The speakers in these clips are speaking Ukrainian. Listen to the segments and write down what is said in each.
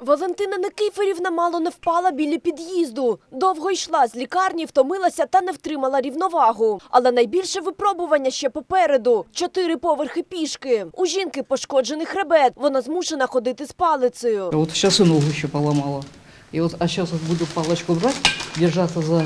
Валентина Никифорівна мало не впала біля під'їзду. Довго йшла з лікарні, втомилася та не втримала рівновагу. Але найбільше випробування ще попереду. Чотири поверхи пішки. У жінки пошкоджений хребет. Вона змушена ходити з палицею. От зараз и ногу ще поламала. І от а сейчас буду паличку брати, держатися за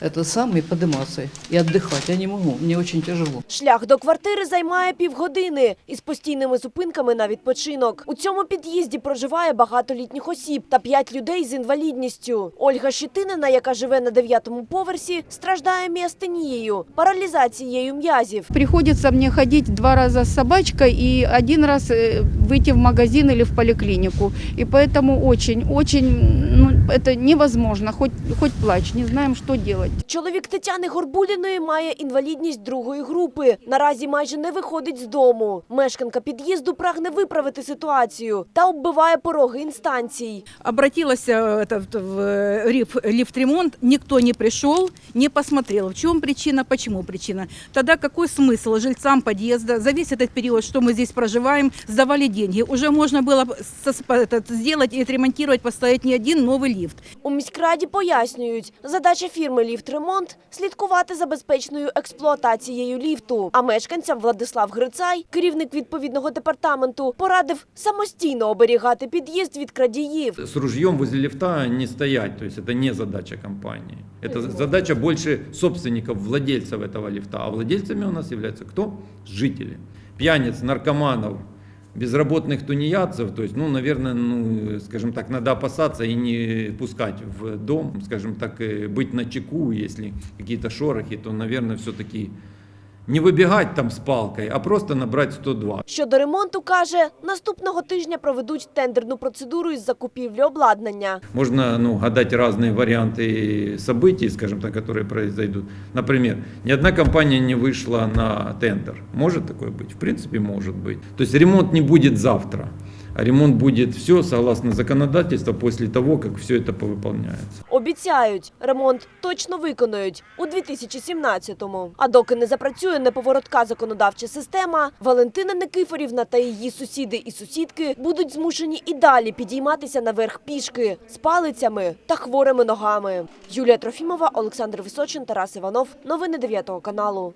это сам и подниматься. И отдыхать. Я не могу, мне очень тяжело. Шлях до квартири займає півгодини із постійними зупинками на відпочинок. У цьому під'їзді проживає багато літніх осіб та п'ять людей з інвалідністю. Ольга Щетинина, яка живе на дев'ятому поверсі, страждає міастенією, паралізацією м'язів. Приходится мне ходить два раза с собачкой и один раз э, выйти в магазин или в поликлинику. И поэтому очень, очень, ну, это невозможно, хоть, хоть плачь, не знаем, что делать. Чоловік Тетяни Горбуліної має інвалідність другої групи. Наразі майже не виходить з дому. Мешканка під'їзду прагне виправити ситуацію та оббиває пороги інстанцій. Обратилась э, это, в- в э, риф- лифт-ремонт, никто не пришел, не посмотрел, в чем причина, почему причина. Тогда какой смысл жильцам подъезда за весь этот период, что мы здесь проживаем, сдавали деньги? Уже можно было бы сос- этот, сделать и отремонтировать, поставить не один новый лифт. У міськраді пояснюють, задача фірми «Ліфтремонт» – слідкувати за безпечною експлуатацією ліфту. А мешканцям Владислав Грицай, керівник відповідного департаменту, порадив самостійно оберігати під'їзд від крадіїв. С ружьем возле лифта не стоять, то есть это не задача компании. Это задача больше собственников, владельцев этого лифта. А владельцами у нас являются кто? Жители. Пьяниц, наркоманов, безработных тунеядцев. То есть, ну, наверное, ну, скажем так, надо опасаться и не пускать в дом, скажем так, э, быть на чеку, если какие-то шорохи, то, наверное, все-таки не выбегать там с палкой, а просто набрать 102. Щодо ремонту, каже, наступного тижня проведуть тендерну процедуру із закупівлі обладнання. Можно ну, гадать разные варианты событий, скажем так, которые произойдут. Например, ни одна компания не вышла на тендер. Может такое быть? В принципе, может быть. То есть ремонт не будет завтра, а ремонт будет все согласно законодательству после того, как все это повыполняется. Обіцяють, ремонт точно виконають у 2017-му. А доки не запрацює неповоротка законодавча система, Валентина Никифорівна та її сусіди і сусідки будуть змушені і далі підійматися наверх пішки з палицями та хворими ногами. Юлія Трофімова, Олександр Височин, Тарас Іванов. Новини 9 каналу.